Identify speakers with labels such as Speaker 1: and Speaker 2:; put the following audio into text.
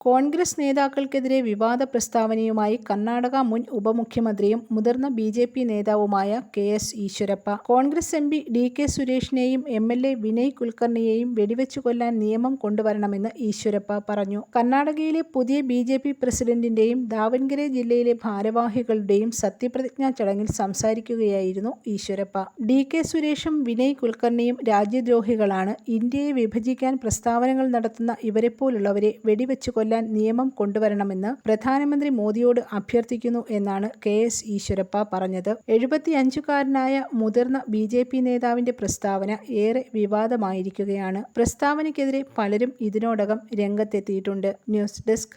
Speaker 1: കോൺഗ്രസ് നേതാക്കൾക്കെതിരെ വിവാദ പ്രസ്താവനയുമായി കർണാടക മുൻ ഉപമുഖ്യമന്ത്രിയും മുതിർന്ന ബി ജെ പി നേതാവുമായ K S Eshwarappa. Congress M P D K സുരേഷിനെയും M L A Vinay കുൽക്കർണിയെയും വെടിവെച്ചു കൊല്ലാൻ നിയമം കൊണ്ടുവരണമെന്ന് ഈശ്വരപ്പ പറഞ്ഞു. കർണാടകയിലെ പുതിയ ബി ജെ പി പ്രസിഡന്റിന്റെയും ദാവൻഗിരെ ജില്ലയിലെ ഭാരവാഹികളുടെയും സത്യപ്രതിജ്ഞാ ചടങ്ങിൽ സംസാരിക്കുകയായിരുന്നു ഈശ്വരപ്പ. ഡി കെ സുരേഷും വിനയ് കുൽക്കർണിയും രാജ്യദ്രോഹികളാണ്. ഇന്ത്യയെ വിഭജിക്കാൻ പ്രസ്താവനകൾ നടത്തുന്ന ഇവരെപ്പോലുള്ളവരെ വെടിവെച്ചു കൊല്ലാൻ നിയമം കൊണ്ടുവരണമെന്ന് പ്രധാനമന്ത്രി മോദിയോട് അഭ്യർത്ഥിക്കുന്നു എന്നാണ് കെ എസ് ഈശ്വരപ്പ പറഞ്ഞത്. എഴുപത്തിയഞ്ചുകാരനായ മുതിർന്ന ബി ജെ പി നേതാവിന്റെ പ്രസ്താവന ഏറെ വിവാദമായിരിക്കുകയാണ്. പ്രസ്താവനയ്ക്കെതിരെ പലരും ഇതിനോടകം രംഗത്തെത്തിയിട്ടുണ്ട്. News desk